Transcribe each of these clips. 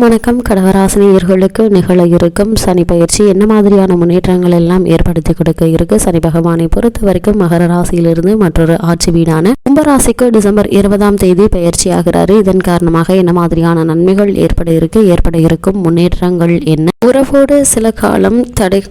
அனைவருக்கும் வணக்கம். கடகராசினியர்களுக்கு நிகழ இருக்கும் சனி பயிற்சி என்ன மாதிரியான முன்னேற்றங்கள் எல்லாம் ஏற்படுத்தி கொடுக்க இருக்கு? சனி பகவானை பொறுத்த வரைக்கும் மகர ராசியிலிருந்து மற்றொரு ஆட்சி வீடான கும்பராசிக்கு டிசம்பர் இருபதாம் தேதி பயிற்சி ஆகிறாரு. இதன் காரணமாக என்ன மாதிரியான நன்மைகள் ஏற்பட இருக்கு? ஏற்பட இருக்கும் முன்னேற்றங்கள் என்ன? உறவோடு சில காலம் தடை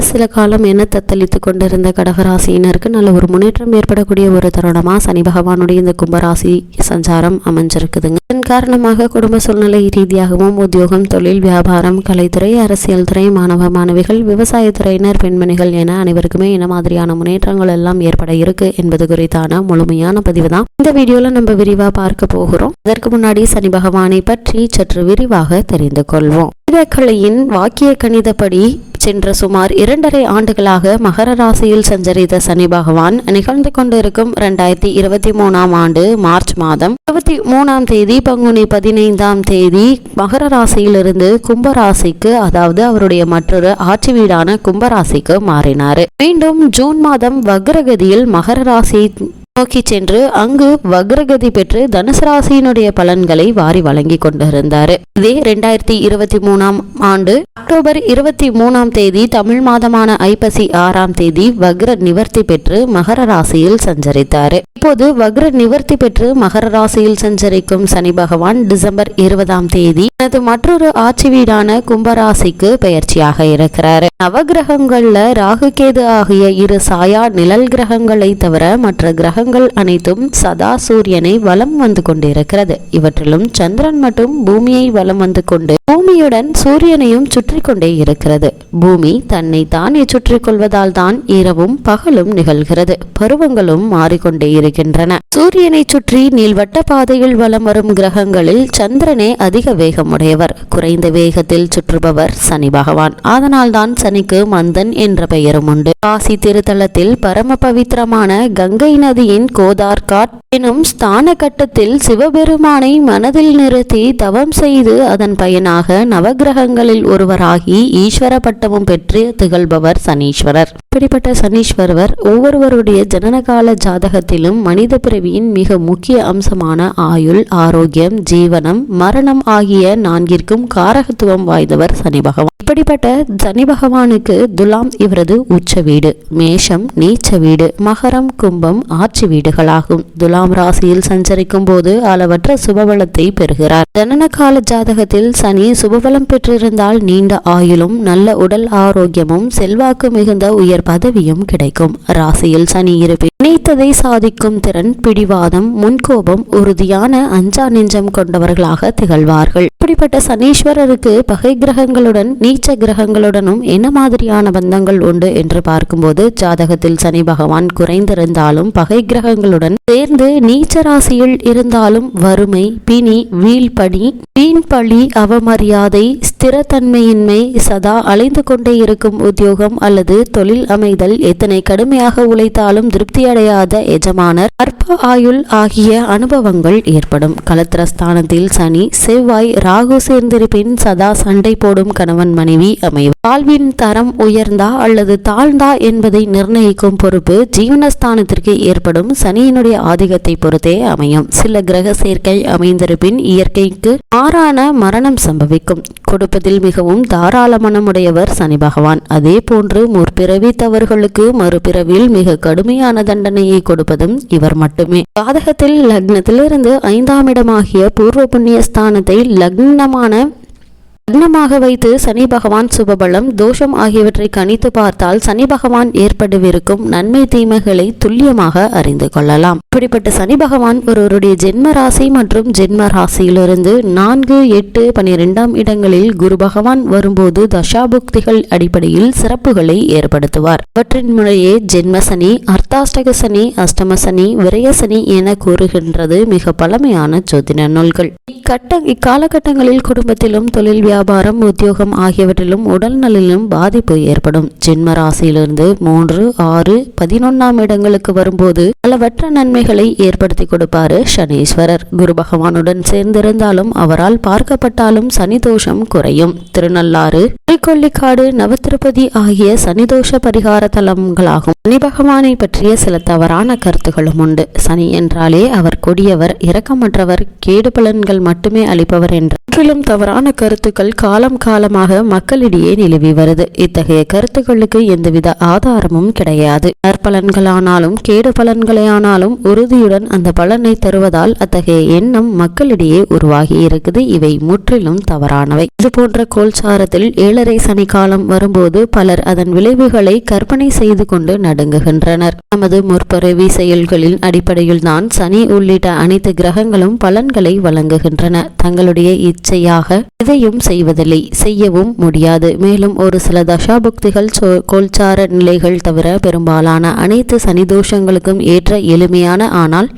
சில காலம் என்ன தத்தளித்துக் கொண்டிருந்த கடகராசியினருக்கு நல்ல ஒரு முன்னேற்றம் ஏற்படக்கூடிய ஒரு தருணமா சனி பகவானுடைய இந்த கும்பராசி சஞ்சாரம் அமைஞ்சிருக்குதுங்க. இதன் காரணமாக குடும்ப சூழ்நிலை ரீதியாகவும் உத்தியோகம் தொழில் வியாபாரம் கலைத்துறை அரசியல் துறை மாணவ மாணவிகள் விவசாயத்துறையினர் பெண்மணிகள் என அனைவருக்குமே என்ன மாதிரியான முன்னேற்றங்கள் எல்லாம் ஏற்பட இருக்கு என்பது குறித்தான முழுமையான பதிவு தான் இந்த வீடியோல நம்ம விரிவா பார்க்க போகிறோம். அதற்கு முன்னாடி சனி பகவானை பற்றி சற்று விரிவாக தெரிந்து கொள்வோம். கணிதக்கலையின் வாக்கிய கணிதப்படி சென்ற சுமார் இரண்டரை ஆண்டுகளாக மகர ராசியில் சஞ்சரித்த சனி பகவான் நிகழ்ந்து கொண்டிருக்கும் இரண்டாயிரத்தி இருபத்தி மூணாம் ஆண்டு மார்ச் மாதம். இருபத்தி மூணாம் தேதி பங்குனி பதினைந்தாம் தேதி மகர ராசியிலிருந்து கும்பராசிக்கு அதாவது அவருடைய மற்றொரு ஆட்சி வீடான கும்பராசிக்கு மாறினார். மீண்டும் ஜூன் மாதம் வக்ரகதியில் மகர ராசி நோக்கி சென்று அங்கு வக்ரகதி பெற்று தனுசு ராசியினுடைய பலன்களை வாரி வழங்கி கொண்டிருந்தார். இதே ரெண்டாயிரத்தி இருபத்தி மூணாம் ஆண்டு அக்டோபர் இருபத்தி மூணாம் தேதி தமிழ் மாதமான ஐப்பசி ஆறாம் தேதி வக்ர நிவர்த்தி பெற்று மகர ராசியில் சஞ்சரித்தார். இப்போது வக்ர நிவர்த்தி பெற்று மகர ராசியில் சஞ்சரிக்கும் சனி பகவான் டிசம்பர் இருபதாம் தேதி தனது மற்றொரு ஆட்சி வீடான கும்பராசிக்கு பயிற்சியாக இருக்கிறார். நவகிரகங்கள்ல ராகு கேது ஆகிய இரு சாயா நிழல் கிரகங்களை தவிர மற்ற கிரகங்கள் அனைத்தும் சதா சூரியனை வலம் வந்து கொண்டிருக்கிறது. இவற்றிலும் சந்திரன் மட்டும் பூமியை வலம் வந்து கொண்டு பூமியுடன் சூரியனையும் சுற்றி கொண்டே இருக்கிறது. பூமி தன்னை தானே சுற்றி கொள்வதால் தான் இரவும் பகலும் நிகழ்கிறது. பருவங்களும் மாறிக்கொண்டே இருக்கின்றன. சூரியனை சுற்றி நீள்வட்ட பாதையில் வலம் வரும் கிரகங்களில் சந்திரனே அதிக வேகமுடையவர். குறைந்த வேகத்தில் சுற்றுபவர் சனி பகவான். அதனால்தான் சனிக்கு மந்தன் என்ற பெயரும் உண்டு. காசி திருத்தலத்தில் பரம பவித்திரமான கங்கை நதியின் கோதார்காட் எனும் ஸ்தான கட்டத்தில் சிவபெருமானை மனதில் நிறுத்தி தவம் செய்து அதன் பயனாக நவகிரகங்களில் ஒருவராகி ஈஸ்வர பட்டமும் பெற்று திகழ்பவர் சனீஸ்வரர். இப்படிப்பட்ட சனீஸ்வரர் ஒவ்வொருவருடைய ஜனனகால ஜாதகத்திலும் மனித பிறவியின் மிக முக்கிய அம்சமான ஆயுள் ஆரோக்கியம் ஜீவனம் மரணம் ஆகிய நான்கிற்கும் காரகத்துவம் வாய்ந்தவர் சனி பகவான். இப்படிப்பட்ட சனி பகவானுக்கு துலாம் இவரது உச்ச வீடு மேஷம் நீச்ச வீடு மகரம் கும்பம் ஆட்சி வீடுகளாகும். துலாம் ராசியில் சஞ்சரிக்கும் போது அளவற்ற சுபபலத்தை பெறுகிறார். ஜனன கால ஜாதகத்தில் சனி சுபபலம் பெற்றிருந்தால் நீண்ட ஆயுளும் நல்ல உடல் ஆரோக்கியமும் செல்வாக்கு மிகுந்த உயர் பதவியும் கிடைக்கும். ராசியில் சனி இருப்பின் நினைத்ததை சாதிக்கும் திறன் பிடிவாதம் முன்கோபம் உறுதியான அஞ்சா நெஞ்சம் கொண்டவர்களாக திகழ்வார்கள். இப்படிப்பட்ட சனீஸ்வரருக்கு பகை கிரகங்களுடன் நீச்ச கிரகங்களுடனும் என்ன மாதிரியான பந்தங்கள் உண்டு என்று பார்க்கும்போது ஜாதகத்தில் சனி பகவான் குறைந்திருந்தாலும் பகை கிரகங்களுடன் சேர்ந்து நீச்ச ராசியில் இருந்தாலும் வறுமை பிணி வீழ்பணி வீண்பழி அவமரியாதை ஸ்திரத்தன்மையின்மை சதா அலைந்து கொண்டே இருக்கும் உத்தியோகம் அல்லது தொழில் அமைதல் எத்தனை கடுமையாக உழைத்தாலும் திருப்தியடையாத எஜமானர் அற்ப ஆயுள் ஆகிய அனுபவங்கள் ஏற்படும். கலத்திரஸ்தானத்தில் சனி செவ்வாய் ராகு சேர்ந்திருப்பின் சதா சண்டை போடும் கணவன் மனைவி அமைவர். வாழ்வின் தரம் உயர்ந்தா அல்லது தாழ்ந்தா என்பதை நிர்ணயிக்கும் பொறுப்பு ஜீவனஸ்தானத்திற்கு ஏற்படும் சனியினுடைய ஆதிக்கத்தை பொறுத்தே அமையும். சில கிரக சேர்க்கை அமைந்திருப்பின் இயற்கைக்கு மாறான மரணம் சம்பவிக்கும். கொடுப்பதில் மிகவும் தாராள மனமுடையவர் சனி பகவான். அதே போன்று முற்பிறவி தவறுகளுக்கு மறுபிறவில் மிக கடுமையான தண்டனையை கொடுப்பதும் இவர் மட்டுமே. ஜாதகத்தில் லக்னத்திலிருந்து ஐந்தாம் இடமாகிய பூர்வ புண்ணிய ஸ்தானத்தை லக்னமான லக்னமாக வைத்து சனி பகவான் சுபபலம் தோஷம் ஆகியவற்றை கணித்து பார்த்தால் சனி பகவான் ஏற்படவிருக்கும் நன்மை தீமைகளை துல்லியமாக அறிந்து கொள்ளலாம். இப்படிப்பட்ட சனி பகவான் ஒருவருடைய ஜென்ம ராசி மற்றும் ஜென்ம ராசியிலிருந்து நான்கு எட்டு பனிரெண்டாம் இடங்களில் குரு பகவான் வரும்போது தசாபுக்திகள் அடிப்படையில் சிறப்புகளை ஏற்படுத்துவார். அவற்றின் முறையே ஜென்ம சனி அர்த்தாஷ்டக சனி அஷ்டம சனி விரய சனி என கூறுகின்றது மிக பழமையான ஜோதிட நூல்கள். இக்கட்ட இக்காலகட்டங்களில் குடும்பத்திலும் தொழில் வியாபாரம் உத்தியோகம் ஆகியவற்றிலும் உடல் நலிலும் பாதிப்பு ஏற்படும். ஜென்ம ராசியிலிருந்து மூன்று ஆறு பதினொன்னாம் இடங்களுக்கு வரும்போது பலவற்ற நன்மைகளை ஏற்படுத்தி கொடுப்பாரு சனீஸ்வரர். குரு பகவானுடன் சேர்ந்திருந்தாலும் அவரால் பார்க்கப்பட்டாலும் சனிதோஷம் குறையும். திருநள்ளாறு திருக்கொள்ளிக்காடு நவத்திருப்பதி ஆகிய சனிதோஷ பரிகார தலங்களாகும். சனி பகவானை பற்றிய சில தவறான கருத்துகளும் உண்டு. சனி என்றாலே அவர் கொடியவர் இரக்கமற்றவர் கேடு பலன்கள் மட்டுமே அளிப்பவர் என்ற முற்றிலும் தவறான கருத்துக்கள் காலம் காலமாக மக்களிடையே நிலவி வருது. இத்தகைய கருத்துக்களுக்கு எந்தவித ஆதாரமும் கிடையாது. நற்பலன்களானாலும் கேடு பலன்களையானாலும் உறுதியுடன் அந்த பலனை தருவதால் அத்தகைய எண்ணம் மக்களிடையே உருவாகி இருக்குது. இவை முற்றிலும் தவறானவை. இது போன்ற கோல்சாரத்தில் ஏழரை சனி காலம் வரும்போது பலர் அதன் விளைவுகளை கற்பனை செய்து கொண்டு நடுங்குகின்றனர். நமது முற்பரவி செயல்களின் அடிப்படையில் தான் சனி உள்ளிட்ட அனைத்து கிரகங்களும் பலன்களை வழங்குகின்றன. தங்களுடைய இச்சையாக எதையும் செய்வதில்லை செய்யவும் முடியாது. மேலும் ஒரு சில தசாபுக்திகள் கோல்சார நிலைகள் தவிர பெரும்பாலான அனைத்து சனிதோஷங்களுக்கும் ஏற்ற எளிமையான ஆனால்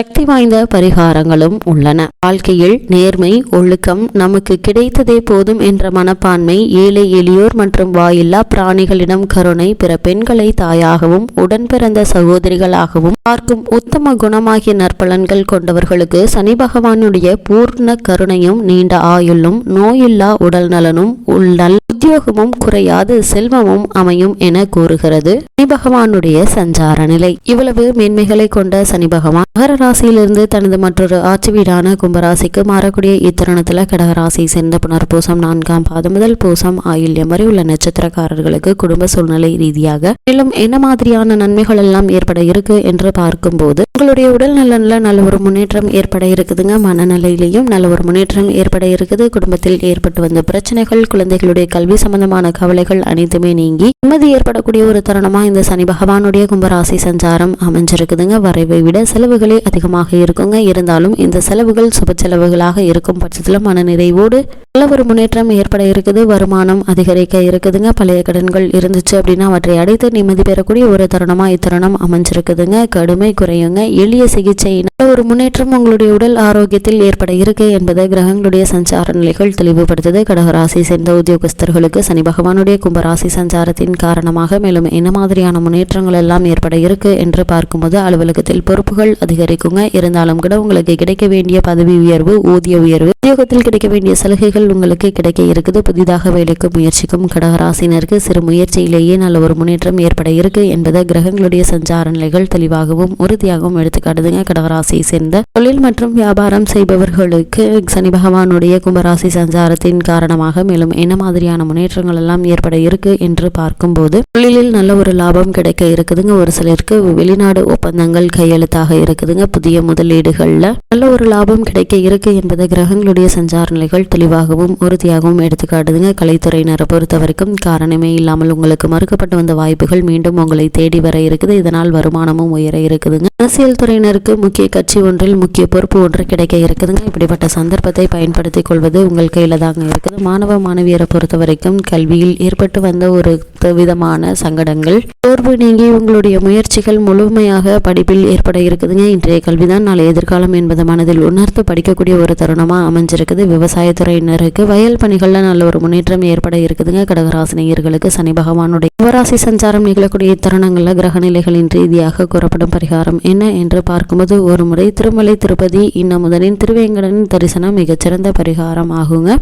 சக்தி வாய்ந்த பரிகாரங்களும் உள்ளன. வாழ்க்கையில் நேர்மை ஒழுக்கம் நமக்கு கிடைத்ததே போதும் என்ற மனப்பான்மை ஏழை எளியோர் மற்றும் வாயில்லா பிராணிகளிடம் கருணை பிற பெண்களை தாயாகவும் உடன் பிறந்த சகோதரிகளாகவும் பார்க்கும் உத்தம குணமாகிய நற்பலன்கள் கொண்டவர்களுக்கு சனி பகவானுடைய பூர்ண கருணையும் நீண்ட ஆயுளும் நோயில்லா உடல் நலனும் உள்ள உத்தியோகமும் குறையாது செல்வமும் அமையும் என கூறுகிறது. சனி பகவானுடைய சஞ்சார நிலை. இவ்வளவு மேன்மைகளை கொண்ட சனி பகவான் மகர ராசியிலிருந்து தனது மற்றொரு ஆட்சி வீடான கும்பராசிக்கு மாறக்கூடிய இத்தருணத்தில் கடகராசி சேர்ந்த புனர்பூசம் நான்காம் பாதம் முதல் பூசம் ஆயில்யம் வரை உள்ள நட்சத்திரக்காரர்களுக்கு குடும்ப சூழ்நிலை ரீதியாக மேலும் என்ன மாதிரியான நன்மைகள் எல்லாம் ஏற்பட இருக்கு என்று பார்க்கும்போது உங்களுடைய உடல் நலனில் நல்ல ஒரு முன்னேற்றம் ஏற்பட இருக்குதுங்க. மனநிலையிலையும் நல்ல ஒரு முன்னேற்றம் ஏற்பட இருக்குது. குடும்பத்தில் ஏற்பட்டு வந்த பிரச்சனைகள் குழந்தைகளுடைய கல்வி சம்பந்தமான கவலைகள் அனைத்துமே நீங்கி நிம்மதி ஏற்படக்கூடிய ஒரு தருணமா இந்த சனி பகவானுடைய கும்பராசி சஞ்சாரம் அமைஞ்சிருக்குதுங்க. வரைவை விட செலவுகளே அதிகமாக இருக்குங்க. இருந்தாலும் இந்த செலவுகள் சுப செலவுகளாக இருக்கும் பட்சத்தில் மன நிறைவோடு நல்ல ஒரு முன்னேற்றம் ஏற்பட இருக்குது. வருமானம் அதிகரிக்க இருக்குதுங்க. பழைய கடன்கள் இருந்துச்சு அப்படின்னா அவற்றை அடைத்து நிம்மதி பெறக்கூடிய ஒரு தருணமா இத்தருணம் அமைஞ்சிருக்குதுங்க. கடுமை குறையுங்க. எளிய சிகிச்சை நல்ல ஒரு முன்னேற்றம் உங்களுடைய உடல் ஆரோக்கியத்தில் ஏற்பட இருக்கு என்பதை கிரகங்களுடைய சஞ்சார நிலைகள் தெளிவுபடுத்துது. கடகராசி சேர்ந்த உத்தியோகஸ்தர்கள் உத்தியோகஸ்தர்களுக்கு சனி பகவானுடைய கும்பராசி சஞ்சாரத்தின் காரணமாக மேலும் என்ன மாதிரியான முன்னேற்றங்கள் எல்லாம் ஏற்பட இருக்கு என்று பார்க்கும்போது அலுவலகத்தில் பொறுப்புகள் அதிகரிக்குங்க. இருந்தாலும் கூட உங்களுக்கு கிடைக்க வேண்டிய பதவி உயர்வு ஊதிய உயர்வு உத்தியோகத்தில் கிடைக்க வேண்டிய சலுகைகள் உங்களுக்கு கிடைக்க இருக்குது. புதிதாக வேலைக்கு முயற்சிக்கும் கடகராசினருக்கு சிறு முயற்சியிலேயே நல்ல ஒரு முன்னேற்றம் ஏற்பட இருக்கு என்பதை கிரகங்களுடைய சஞ்சார நிலைகள் தெளிவாகவும் உறுதியாகவும் எடுத்துக்காட்டுதுங்க. கடகராசியை சேர்ந்த தொழில் மற்றும் வியாபாரம் செய்பவர்களுக்கு சனி பகவானுடைய கும்பராசி சஞ்சாரத்தின் காரணமாக மேலும் என்ன மாதிரியான முன்னேற்றங்கள் எல்லாம் ஏற்பட இருக்கு என்று பார்க்கும்போது தொழிலில் நல்ல ஒரு லாபம் கிடைக்க இருக்குதுங்க. ஒரு சிலருக்கு வெளிநாடு ஒப்பந்தங்கள் கையெழுத்தாக இருக்குதுங்க. புதிய முதலீடுகளில் நல்ல ஒரு லாபம் கிடைக்க இருக்கு என்பதை கிரகங்களுடைய சஞ்சார நிலைகள் தெளிவாகவும் உறுதியாகவும் எடுத்துக்காட்டுதுங்க. கலைத்துறையினரை பொறுத்த வரைக்கும் காரணமே இல்லாமல் உங்களுக்கு மறுக்கப்பட்டு வந்த வாய்ப்புகள் மீண்டும் உங்களை தேடி வர இருக்குது. இதனால் வருமானமும் உயர இருக்குதுங்க. அரசியல் துறையினருக்கு முக்கிய கட்சி ஒன்றில் முக்கிய பொறுப்பு ஒன்று கிடைக்க இருக்குதுங்க. இப்படிப்பட்ட சந்தர்ப்பத்தை பயன்படுத்திக் கொள்வது உங்கள் கையில் தாங்க இருக்குது. மாணவ மாணவியரை பொறுத்த வரைக்கும் கல்வியில் ஏற்பட்டு வந்த ஒரு விதமான சங்கடங்கள். சோர்வு நீங்கி உங்களுடைய முயற்சிகள் முழுமையாக படிப்பில் ஏற்பட இருக்குதுங்க. இன்றைய கல்விதான் நாளை எதிர்காலம் என்பதை மனதில் உணர்த்து படிக்கக்கூடிய ஒரு தருணமாக அமைஞ்சிருக்குது. விவசாயத்துறையினருக்கு வயல் பணிகளில் நல்ல ஒரு முன்னேற்றம் ஏற்பட இருக்குதுங்க. கடகராசினியர்களுக்கு சனி பகவானுடைய யுவராசி சஞ்சாரம் நிகழக்கூடிய தருணங்களில் கிரகநிலைகளின் ரீதியாக கூறப்படும் பரிகாரம் என்ன என்று பார்க்கும்போது ஒரு முறை திருமலை திருப்பதி இன்னமுதனின் திருவேங்கடனின் தரிசனம் மிகச்சிறந்த பரிகாரம் ஆகுங்க.